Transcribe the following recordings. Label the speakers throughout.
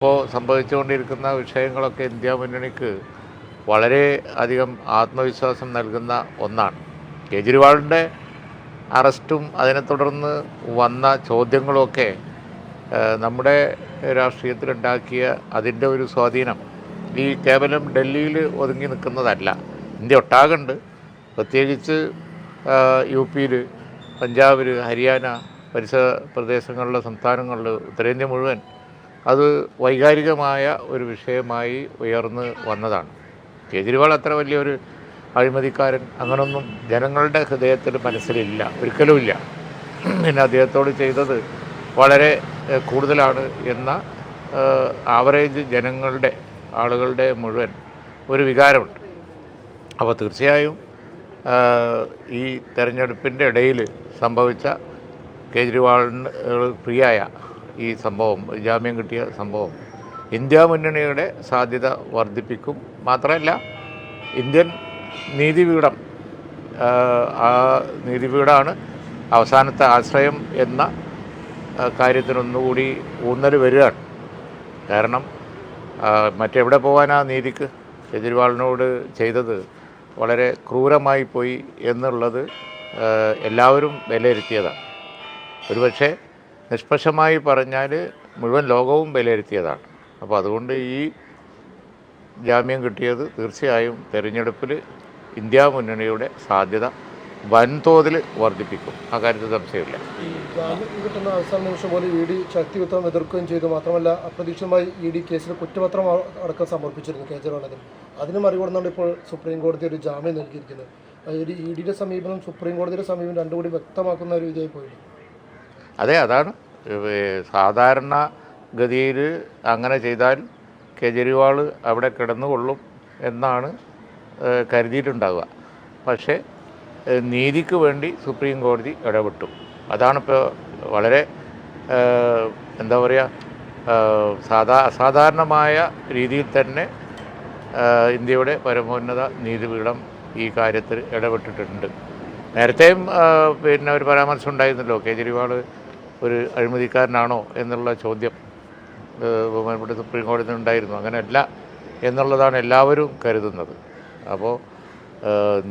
Speaker 1: ഇപ്പോൾ സംഭവിച്ചുകൊണ്ടിരിക്കുന്ന വിഷയങ്ങളൊക്കെ ഇന്ത്യ മുന്നണിക്ക് വളരെ അധികം ആത്മവിശ്വാസം നൽകുന്ന ഒന്നാണ്. കേജ്രിവാളിന്റെ അറസ്റ്റും അതിനെ തുടർന്ന് വന്ന ചോദ്യങ്ങളുമൊക്കെ നമ്മുടെ രാഷ്ട്രീയത്തിലുണ്ടാക്കിയ അതിന്റെ ഒരു സ്വാധീനം ഈ കേവലം ഡൽഹിയിൽ ഒതുങ്ങി നിൽക്കുന്നതല്ല. ഇന്ത്യ ഒട്ടാകുണ്ട്. പ്രത്യേകിച്ച് യു പിയിൽ പഞ്ചാബിൽ ഹരിയാന പരിസര പ്രദേശങ്ങളിലെ സംസ്ഥാനങ്ങളിൽ ഉത്തരേന്ത്യ മുഴുവൻ അത് വൈകാരികമായ ഒരു വിഷയമായി ഉയർന്നു വന്നതാണ്. കേജ്രിവാൾ അത്ര വലിയൊരു അഴിമതിക്കാരൻ അങ്ങനൊന്നും ജനങ്ങളുടെ ഹൃദയത്തിൽ മനസ്സിലില്ല ഒരിക്കലുമില്ല. പിന്നെ അദ്ദേഹത്തോട് ചെയ്തത് വളരെ കൂടുതലാണ് എന്ന ആവറേജ് ജനങ്ങളുടെ ആളുകളുടെ മുഴുവൻ ഒരു വികാരമുണ്ട്. അപ്പോൾ തീർച്ചയായും ഈ തെരഞ്ഞെടുപ്പിന്റെ ഇടയിൽ സംഭവിച്ച കേജ്രിവാളിന് പ്രിയായ ഈ സംഭവം ജാമ്യം കിട്ടിയ സംഭവം ഇന്ത്യ മുന്നണിയുടെ സാധ്യത വർദ്ധിപ്പിക്കും. മാത്രമല്ല ഇന്ത്യൻ നീതിപീഠം ആ നീതിപീഠമാണ് അവസാനത്തെ ആശ്രയം എന്ന കാര്യത്തിനൊന്നുകൂടി ഊന്നൽ വരികയാണ്. കാരണം മറ്റെവിടെ പോകാനാ നീതിക്ക്? കെജ്രിവാളിനോട് ചെയ്തത് വളരെ ക്രൂരമായി പോയി എന്നുള്ളത് എല്ലാവരും വിലയിരുത്തിയതാണ്. ഒരുപക്ഷെ നിഷ്പക്ഷമായി പറഞ്ഞാൽ മുഴുവൻ ലോകവും വിലയിരുത്തിയതാണ്. അപ്പോൾ അതുകൊണ്ട് ഈ ജാമ്യം കിട്ടിയത് തീർച്ചയായും തെരഞ്ഞെടുപ്പിൽ ഇന്ത്യ മുന്നണിയുടെ സാധ്യത വൻതോതിൽ വർദ്ധിപ്പിക്കും. ആ കാര്യത്തിൽ സംശയമില്ല.
Speaker 2: കിട്ടുന്ന അവസാന നിമിഷം പോലെ ഇ ഡി ശക്തിയുക്തം എതിർക്കുകയും ചെയ്തു. മാത്രമല്ല അപ്രതീക്ഷിതമായി ഇ ഡി കേസിൽ കുറ്റപത്രം അടക്കം സമർപ്പിച്ചിരുന്നു കേജ്രിവാളിന്. അതിന് മറികടന്നാണ് ഇപ്പോൾ സുപ്രീം കോടതി ഒരു ജാമ്യം നൽകിയിരിക്കുന്നത് ഇ ഡിയുടെ സമീപനം സുപ്രീം കോടതിയുടെ സമീപനം രണ്ടുകൂടി വ്യക്തമാക്കുന്ന ഒരു ഇതായി പോയി.
Speaker 1: അതെ അതാണ്. സാധാരണ ഗതിയിൽ അങ്ങനെ ചെയ്താൽ കേജ്രിവാൾ അവിടെ കിടന്നുകൊള്ളും എന്നാണ് കരുതിയിട്ടുണ്ടാവുക. പക്ഷേ നീതിക്ക് വേണ്ടി സുപ്രീം കോടതി ഇടപെട്ടു. അതാണിപ്പോൾ വളരെ എന്താ പറയുക സാധാ അസാധാരണമായ രീതിയിൽ തന്നെ ഇന്ത്യയുടെ പരമോന്നത നീതിപീഠം ഈ കാര്യത്തിൽ ഇടപെട്ടിട്ടുണ്ട്. നേരത്തെയും പിന്നെ ഒരു പരാമർശം ഉണ്ടായിരുന്നല്ലോ കേജ്രിവാൾ ഒരു അഴിമതിക്കാരനാണോ എന്നുള്ള ചോദ്യം ബഹുമാനപ്പെട്ട സുപ്രീം കോടതി ഉണ്ടായിരുന്നു. അങ്ങനെയല്ല എന്നുള്ളതാണ് എല്ലാവരും കരുതുന്നത്. അപ്പോൾ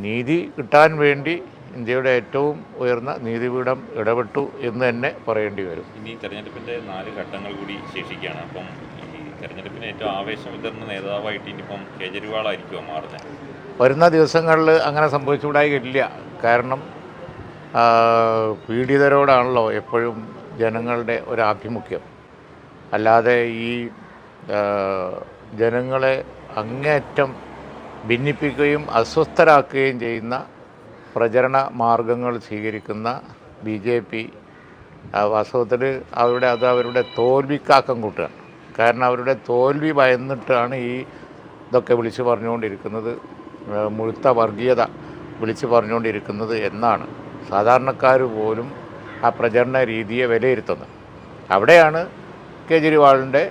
Speaker 1: നീതി കിട്ടാൻ വേണ്ടി ഇന്ത്യയുടെ ഏറ്റവും ഉയർന്ന നീതിപീഠം ഇടപെട്ടു എന്ന് തന്നെ പറയേണ്ടി വരും.
Speaker 3: ഇനി തെരഞ്ഞെടുപ്പിന്റെ നാല് ഘട്ടങ്ങൾ കൂടി ശേഷിക്കുകയാണ്. അപ്പം ഈ തെരഞ്ഞെടുപ്പിന് ഏറ്റവും ആവേശം വിതരണ നേതാവായിട്ട് ഇനിയിപ്പം കേജരിവാളായിരിക്കുമോ മാറുന്നത്?
Speaker 1: വരുന്ന ദിവസങ്ങളിൽ അങ്ങനെ സംഭവിച്ചുകൂടായില്ല. കാരണം പീഡിതരോടാണല്ലോ എപ്പോഴും ജനങ്ങളുടെ ഒരാഭിമുഖ്യം. അല്ലാതെ ഈ ജനങ്ങളെ അങ്ങേയറ്റം ഭിന്നിപ്പിക്കുകയും അസ്വസ്ഥരാക്കുകയും ചെയ്യുന്ന പ്രചരണ മാർഗങ്ങൾ സ്വീകരിക്കുന്ന ബി ജെ പി വാസ്തവത്തിൽ അവരുടെ അത് അവരുടെ തോൽവിക്കാക്കം കൂട്ടുകയാണ് കാരണം അവരുടെ തോൽവി ഭയന്നിട്ടാണ് ഈ ഇതൊക്കെ വിളിച്ചു പറഞ്ഞുകൊണ്ടിരിക്കുന്നത് മുഴുത്ത വർഗീയത വിളിച്ചു പറഞ്ഞുകൊണ്ടിരിക്കുന്നത് എന്നാണ്. സാധാരണക്കാർ പോലും ആ പ്രചരണ രീതിയെ വിലയിരുത്തുന്നത്. അവിടെയാണ് കേജ്രിവാളിന്റെ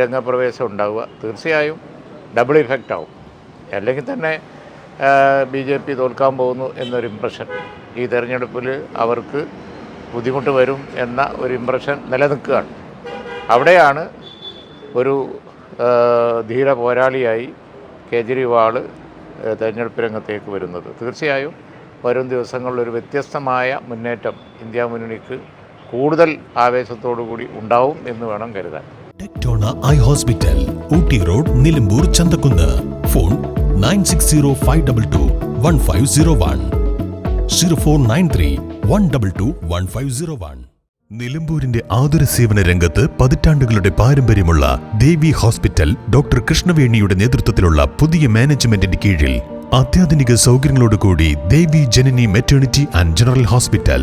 Speaker 1: രംഗപ്രവേശം ഉണ്ടാവുക. തീർച്ചയായും ഡബിൾ ഇഫക്റ്റ് ആവും. അല്ലെങ്കിൽ തന്നെ ബി ജെ പി തോൽക്കാൻ പോകുന്നു എന്നൊരു ഇമ്പ്രഷൻ ഈ തെരഞ്ഞെടുപ്പിൽ അവർക്ക് ബുദ്ധിമുട്ട് വരും എന്ന ഒരു ഇമ്പ്രഷൻ നിലനിൽക്കുകയാണ്. അവിടെയാണ് ഒരു ധീര പോരാളിയായി കേജ്രിവാൾ തെരഞ്ഞെടുപ്പ് രംഗത്തേക്ക് വരുന്നത്. തീർച്ചയായും വരും ദിവസങ്ങളിൽ ഒരു വ്യത്യസ്തമായ മുന്നേറ്റം ഇന്ത്യ മുന്നണിക്ക് കൂടുതൽ ആവേശത്തോടു കൂടി ഉണ്ടാവും എന്ന് വേണം കരുതാൻ.
Speaker 4: Tectona eye hospital Ooty road Nilambur Chanthakkunnu. Phone nine six zero five double two one five zero one. Zero four nine three one double two one five zero one. നിലമ്പൂരിന്റെ ആതുര സേവന രംഗത്ത് പതിറ്റാണ്ടുകളുടെ പാരമ്പര്യമുള്ള ദേവി ഹോസ്പിറ്റൽ ഡോക്ടർ കൃഷ്ണവേണിയുടെ നേതൃത്വത്തിലുള്ള പുതിയ മാനേജ്മെന്റിന്റെ കീഴിൽ അത്യാധുനിക സൗകര്യങ്ങളോടുകൂടി Devi Janani maternity and general hospital